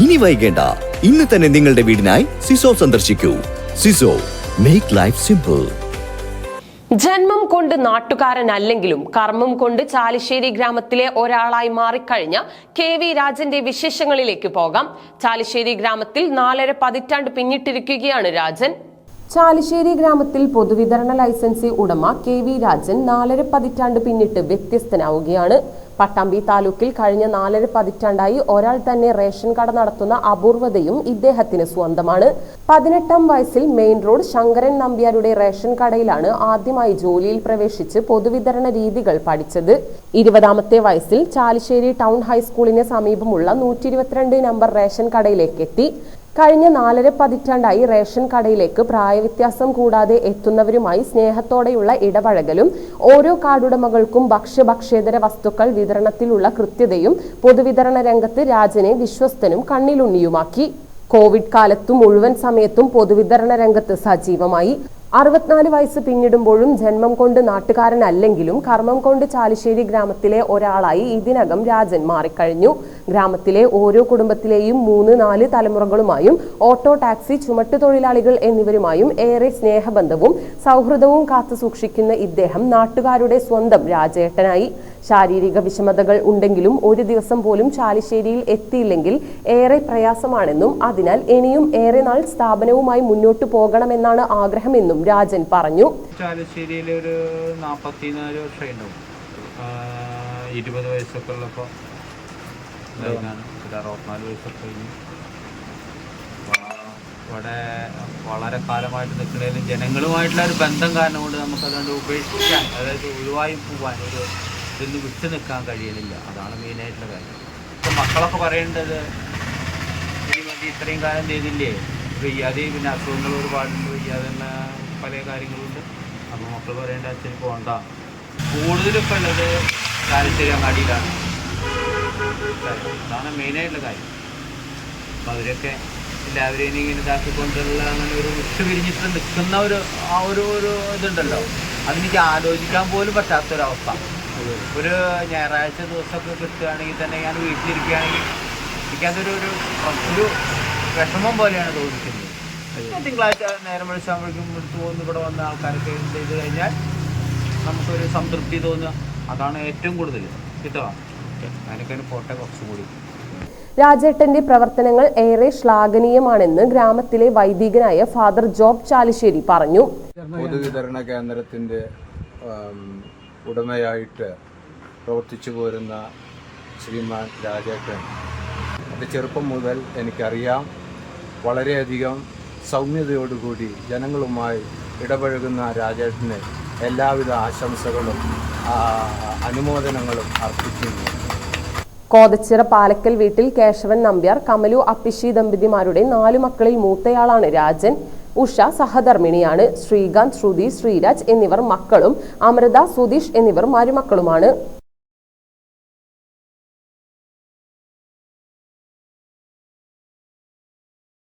ഇനി വൈകേണ്ട. ഇന്ന് തന്നെ നിങ്ങളുടെ വീടിനായി സിസോ സന്ദർശിക്കൂ. സിസോ മേക്ക് ലൈഫ് സിമ്പിൾ ജന്മം കൊണ്ട് നാട്ടുകാരൻ അല്ലെങ്കിലും കർമ്മം കൊണ്ട് ചാലിശ്ശേരി ഗ്രാമത്തിലെ ഒരാളായി മാറിക്കഴിഞ്ഞ കെ വി രാജന്റെ വിശേഷങ്ങളിലേക്ക് പോകാം. ചാലിശ്ശേരി ഗ്രാമത്തിൽ നാലര പതിറ്റാണ്ട് പിന്നിട്ടിരിക്കുകയാണ് രാജൻ. ചാലിശ്ശേരി ഗ്രാമത്തിൽ പൊതുവിതരണ ലൈസൻസി ഉടമ കെ വി രാജൻ നാലര പതിറ്റാണ്ട് പിന്നിട്ട് വ്യത്യസ്തനാവുകയാണ്. പട്ടാമ്പി താലൂക്കിൽ കഴിഞ്ഞ നാലര പതിറ്റാണ്ടായി ഒരാൾ തന്നെ റേഷൻ കട നടത്തുന്ന അപൂർവതയും ഇദ്ദേഹത്തിന് സ്വന്തമാണ്. പതിനെട്ടാം വയസ്സിൽ മെയിൻ റോഡ് ശങ്കരൻ നമ്പ്യാരുടെ റേഷൻ കടയിലാണ് ആദ്യമായി ജോലിയിൽ പ്രവേശിച്ച് പൊതുവിതരണ രീതികൾ പഠിച്ചത്. ഇരുപതാമത്തെ വയസ്സിൽ ചാലിശ്ശേരി ടൗൺ ഹൈസ്കൂളിന് സമീപമുള്ള നൂറ്റി നമ്പർ റേഷൻ കടയിലേക്ക് എത്തി. കഴിഞ്ഞ നാലര പതിറ്റാണ്ടായി റേഷൻ കടയിലേക്ക് പ്രായവ്യത്യാസം കൂടാതെ എത്തുന്നവരുമായി സ്നേഹത്തോടെയുള്ള ഇടപഴകലും ഓരോ കാർഡുടമകൾക്കും ഭക്ഷ്യഭക്ഷ്യേതര വസ്തുക്കൾ വിതരണത്തിലുള്ള കൃത്യതയും പൊതുവിതരണ രംഗത്ത് രാജനെ വിശ്വസ്തനും കണ്ണിലുണ്ണിയുമാക്കി. കോവിഡ് കാലത്തും മുഴുവൻ സമയത്തും പൊതുവിതരണ രംഗത്ത് സജീവമായി. അറുപത്തിനാല് വയസ്സ് പിന്നിടുമ്പോഴും ജന്മം കൊണ്ട് നാട്ടുകാരനല്ലെങ്കിലും കർമ്മം കൊണ്ട് ചാലിശ്ശേരി ഗ്രാമത്തിലെ ഒരാളായി ഇതിനകം രാജൻ മാറിക്കഴിഞ്ഞു. ഗ്രാമത്തിലെ ഓരോ കുടുംബത്തിലെയും മൂന്ന് നാല് തലമുറകളുമായും ഓട്ടോ ടാക്സി ചുമട്ടുതൊഴിലാളികൾ എന്നിവരുമായും ഏറെ സ്നേഹബന്ധവും സൗഹൃദവും കാത്തു സൂക്ഷിക്കുന്ന ഇദ്ദേഹം നാട്ടുകാരുടെ സ്വന്തം രാജേട്ടനായി. ശാരീരിക വിഷമതകൾ ഉണ്ടെങ്കിലും ഒരു ദിവസം പോലും ചാലിശ്ശേരിയിൽ എത്തിയില്ലെങ്കിൽ ഏറെ പ്രയാസമാണെന്നും അതിനാൽ ഇനിയും ഏറെ നാൾ സ്ഥാപനവുമായി മുന്നോട്ടു പോകണമെന്നാണ് ആഗ്രഹമെന്നും രാജൻ പറഞ്ഞു. ചാലിശ്ശേരിയിൽ ഒരു നാൽപ്പത്തിനാല് വർഷം ഉണ്ടാവും ഇരുപത് വയസ്സൊക്കെ ഉള്ളപ്പോൾ ഒരു അറുപത്തിനാല് വയസ്സൊക്കെ കഴിഞ്ഞു. ഇവിടെ വളരെ കാലമായിട്ട് നിൽക്കുന്നതിലും ജനങ്ങളുമായിട്ടുള്ള ഒരു ബന്ധം കാരണം കൊണ്ട് നമുക്ക് അതുകൊണ്ട് ഉപേക്ഷിക്കാൻ അതായത് ഒഴിവായി പോകാൻ ഒരു ഇതിന്ന് വിട്ടു നിൽക്കാൻ കഴിയുന്നില്ല അതാണ് മെയിനായിട്ടുള്ള കാര്യം. ഇപ്പം മക്കളൊക്കെ പറയേണ്ടത് മതി ഇത്രയും കാലം ചെയ്തില്ലേ? വയ്യാതെ പിന്നെ അസുഖങ്ങൾ ഒരുപാടുണ്ട് തന്നെ പല കാര്യങ്ങളുണ്ട്. അപ്പോൾ മക്കൾ പറയേണ്ട അച്ഛൻ പോകണ്ട കൂടുതലൊക്കെ ഉള്ളത് ചാലശ്ശേരി അങ്ങാടിയിലാണ്. അതാണ് മെയിനായിട്ടുള്ള കാര്യം. അപ്പോൾ അവരൊക്കെ എല്ലാവരെയും ഇങ്ങനെ ഇതാക്കിക്കൊണ്ടുള്ള അങ്ങനെ ഒരു വിട്ട് പിരിഞ്ഞിട്ട് നിൽക്കുന്ന ഒരു ആ ഒരു ഒരു ഇതുണ്ടല്ലോ. അതെനിക്ക് ആലോചിക്കാൻ പോലും പറ്റാത്തൊരവസ്ഥ. ഒരു ഞായറാഴ്ച ദിവസമൊക്കെ കിട്ടുകയാണെങ്കിൽ തന്നെ ഞാൻ വീട്ടിലിരിക്കുകയാണെങ്കിൽ എനിക്കതൊരു ഒരു ഒരു വിഷമം പോലെയാണ് തോന്നിക്കുന്നത്. തിങ്കളാഴ്ച നേരം വിളിച്ചാകുമ്പോഴേക്കും എടുത്തു പോകുന്ന ഇവിടെ വന്ന ആൾക്കാരൊക്കെ ചെയ്ത് കഴിഞ്ഞാൽ നമുക്കൊരു സംതൃപ്തി തോന്നുക. അതാണ് ഏറ്റവും കൂടുതൽ കിട്ടുക. കുറച്ചും കൂടി. രാജേട്ടന്റെ പ്രവർത്തനങ്ങൾ ഏറെ ശ്ലാഘനീയമാണെന്ന് ഗ്രാമത്തിലെ വൈദികനായ ഫാദർ ജോബ് ചാലിശ്ശേരി പറഞ്ഞു. പൊതുവിതരണ കേന്ദ്രത്തിന്റെ ഉടമയായിട്ട് പ്രവർത്തിച്ചു പോരുന്ന ശ്രീമാൻ രാജേട്ടൻ. എന്റെ ചെറുപ്പം മുതൽ എനിക്കറിയാം. വളരെയധികം സൗമ്യതയോടുകൂടി ജനങ്ങളുമായി ഇടപഴകുന്ന രാജേട്ടന് എല്ലാവിധ ആശംസകളും അനുമോദനങ്ങളും അർപ്പിക്കുന്നു. കോതച്ചിറ പാലക്കൽ വീട്ടിൽ കേശവൻ നമ്പ്യാർ കമലു അപ്പിഷി ദമ്പതിമാരുടെ നാലു മക്കളിൽ മൂത്തയാളാണ് രാജൻ ഉഷ സഹധർമ്മിണിയാണ് ശ്രീകാന്ത് ശ്രുതി ശ്രീരാജ് എന്നിവർ മക്കളും അമൃത സുധീഷ് എന്നിവർ മരുമക്കളുമാണ്.